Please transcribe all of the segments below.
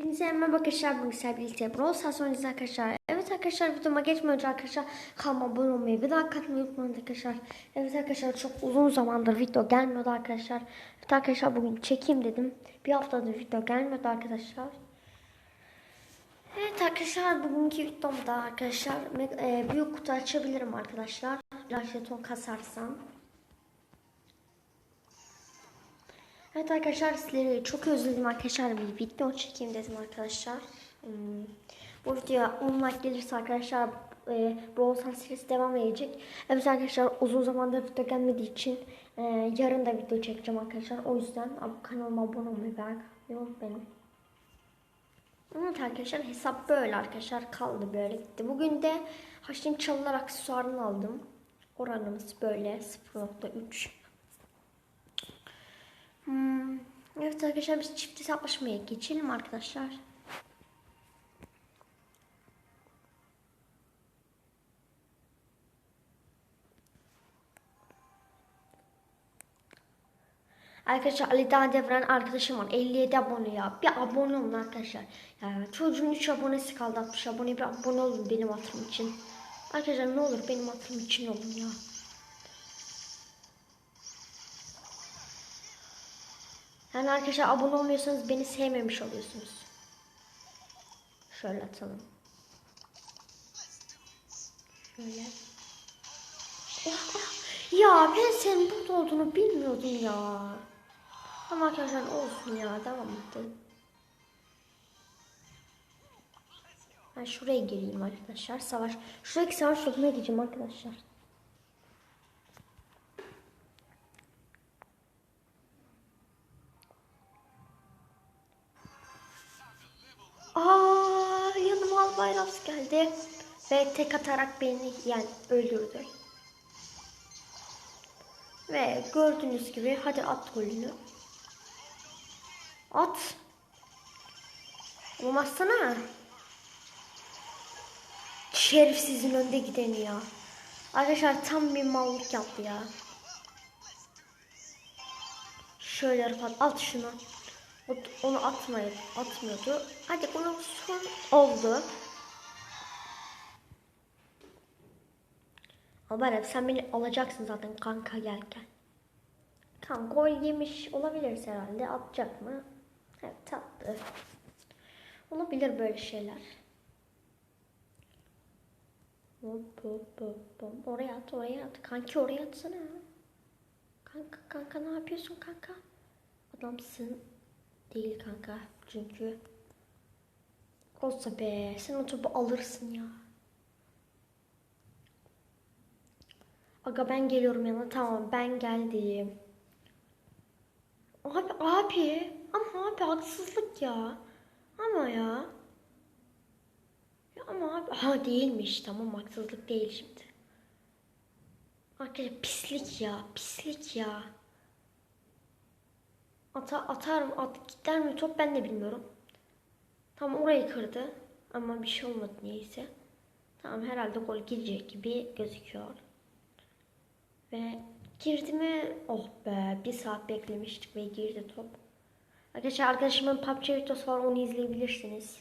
Hepinize merhaba arkadaşlar. Bugün sizlerle birlikte Brawl Stars oynayacağız arkadaşlar. Evet arkadaşlar videoma geçmeden önce arkadaşlar kanalıma abone olmayı ve like atmayı unutmayın arkadaşlar. Evet arkadaşlar çok uzun zamandır video gelmiyordu arkadaşlar. Evet arkadaşlar bugün çekeyim dedim. Bir haftadır video gelmiyordu arkadaşlar. Evet arkadaşlar bugünkü videomda arkadaşlar e, büyük kutu açabilirim arkadaşlar. Biraz jeton kasarsam. Evet arkadaşlar sizleri çok özledim arkadaşlar bir video çekeyim dedim arkadaşlar. Hmm. Bu videoya 10 like gelirse arkadaşlar e, Brawl Stars devam edecek. Evet arkadaşlar uzun zamandır video gelmediği için e, yarın da video çekeceğim arkadaşlar. O yüzden kanalıma abone olmayı ve unutmayın. Evet arkadaşlar hesap böyle arkadaşlar kaldı böyle gitti. Bugün de Haşin çalılar aksesuarını aldım. Oranımız böyle 0.3. Hmm. Evet arkadaşlar biz çift hesaplaşmaya geçelim arkadaşlar. Arkadaşlar Ali Dağ Devran arkadaşım var. 57 abone ya. Bir abone olun arkadaşlar. Ya, çocuğun 3 abonesi kaldı 60 abone. Bir abone olun benim hatırım için. Arkadaşlar ne olur benim hatırım için olun ya. Yani arkadaşlar abone olmuyorsanız beni sevmemiş oluyorsunuz. Şöyle atalım. Şöyle. Ya ben senin burada olduğunu bilmiyordum ya. Ama arkadaşlar olsun ya devam edelim. Ben şuraya gireyim arkadaşlar. Savaş. Şuradaki savaş yoluna gideceğim arkadaşlar. Albayrak geldi ve tek atarak beni yani öldürdü. Ve gördüğünüz gibi hadi at golünü. At. Olmazsana. Şerifsizin önde gideni ya. Arkadaşlar tam bir mallık yaptı ya. Şöyle Rıfat at şunu. Onu atmayıp atmıyordu. Hadi bunu son oldu. Albayrak sen beni alacaksın zaten kanka gelken. Tamam gol yemiş olabiliriz herhalde. Atacak mı? Evet attı. Olabilir böyle şeyler. Hop hop hop hop. Oraya at oraya at. Kanki oraya atsana. Kanka kanka ne yapıyorsun kanka? Adamsın. Değil kanka. Çünkü olsa be sen o topu alırsın ya. Aga ben geliyorum yanına. Tamam ben geldim. Abi abi ama abi haksızlık ya. Ama ya. Ya ama abi ha değilmiş tamam haksızlık değil şimdi. Arkadaşlar pislik ya pislik ya. Ata, atarım at gider mi top ben de bilmiyorum. Tam orayı kırdı ama bir şey olmadı neyse. Tamam herhalde gol girecek gibi gözüküyor. Ve girdi mi? Oh be bir saat beklemiştik ve girdi top. Arkadaşlar arkadaşımın PUBG videosu var onu izleyebilirsiniz.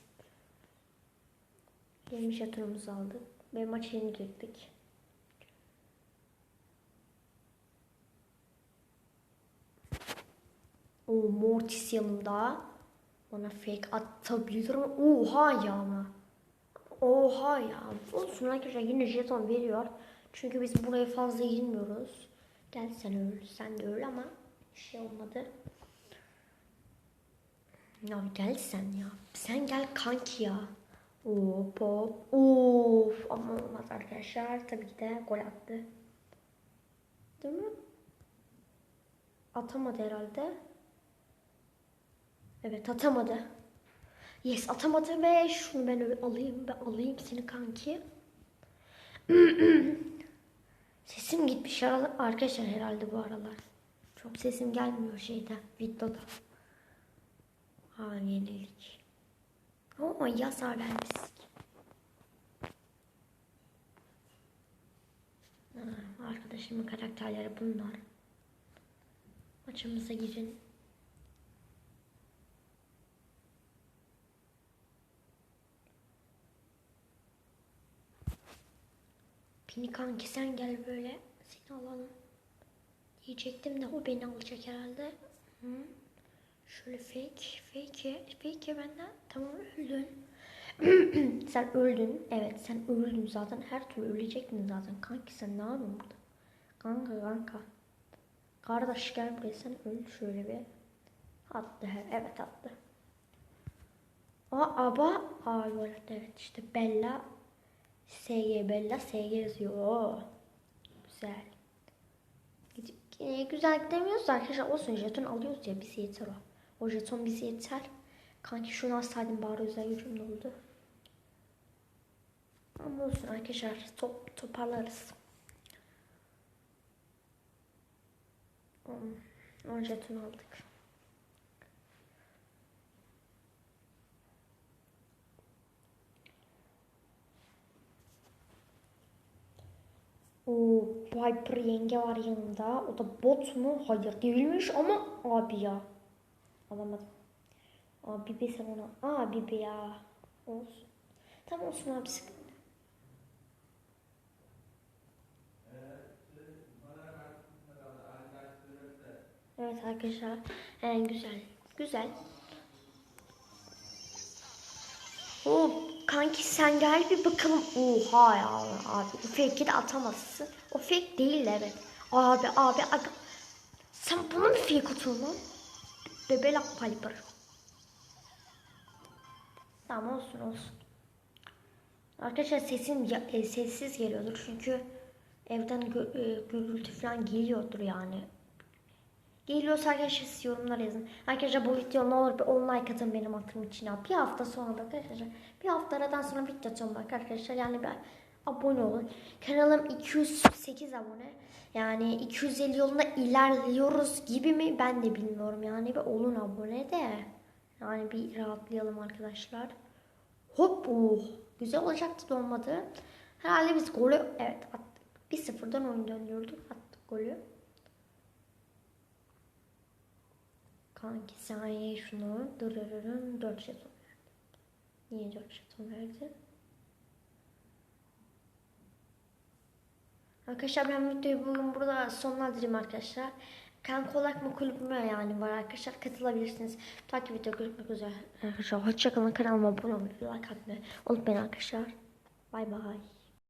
20 jetonumuzu aldık ve maça yeni girdik. O Mortis yanımda. Bana fake atabilir mi? Oha ya ama. Oha ya. Olsun arkadaşlar yine jeton veriyor. Çünkü biz buraya fazla girmiyoruz. Gel sen öl. Sen de öl ama şey olmadı. Ya gel sen ya. Sen gel kanki ya. Hop hop. Of ama olmaz arkadaşlar. Tabii ki de gol attı. Değil mi? Atamadı herhalde. Evet atamadı. Yes atamadı ve şunu ben alayım. Ben alayım seni kanki. Sesim gitmiş arkadaşlar herhalde bu aralar. Çok sesim gelmiyor şeyde videoda. Ha yenilik. Ama yazar vermiştik. Ha, arkadaşımın karakterleri bunlar. Maçımıza girin. Seni kanki sen gel böyle. Seni alalım. Diyecektim de o beni alacak herhalde. Hı. Şöyle fake, fake, fake benden. Tamam öldün. sen öldün. Evet sen öldün zaten. Her türlü ölecektin zaten. Kanki sen ne yapıyorsun burada? Kanka kanka. Kardeş gel buraya sen öl şöyle bir. Attı her. Evet attı. Aa aba. Aa evet işte Bella. SG Bella SG yazıyor. Güzel. E, güzel gidemiyoruz arkadaşlar olsun jeton alıyoruz ya bize yeter o. O jeton bize yeter. Kanki şunu alsaydım bari özel gücüm ne oldu? Ama olsun arkadaşlar top, toparlarız. Hmm, 10 jeton aldık. O Viper yenge var yanında. O da bot mu? Hayır değilmiş ama abi ya. Alamadım. Abi be sen ona. Abi be ya. Olsun. Tamam olsun abi sıkıntı. Evet arkadaşlar. En güzel. Güzel. Kanki sen gel bir bakalım. Oha ya abi. O fake'i de atamazsın. O fake değil evet. Abi abi aga. Sen bunu mu fake atıyorsun lan? Bebelak Piper. Tamam olsun olsun. Arkadaşlar sesim ya- e, sessiz geliyordur çünkü evden gö- e, gürültü falan geliyordur yani. Geliyorsa arkadaşlar siz yorumlar yazın. Arkadaşlar bu video ne olur bir 10 like atın benim hatırım için. Bir hafta sonra bak arkadaşlar. Bir hafta aradan sonra video atıyorum bak arkadaşlar. Yani bir abone olun. Kanalım 208 abone. Yani 250 yolunda ilerliyoruz gibi mi ben de bilmiyorum. Yani bir olun abone de. Yani bir rahatlayalım arkadaşlar. Hop oh. Güzel olacaktı da olmadı. Herhalde biz golü evet attık. 1-0'dan oyun döndürdük. Attık golü. Kanki sen ye şunu. Dırırırın 4 jeton verdi. Niye 4 jeton verdi? Arkadaşlar ben videoyu bugün burada sonlandırayım arkadaşlar. Kan kolak mı kulübüme yani var arkadaşlar katılabilirsiniz. Takip video görüşmek üzere arkadaşlar. Hoşçakalın kanalıma abone olmayı like atmayı unutmayın arkadaşlar. Bay bay.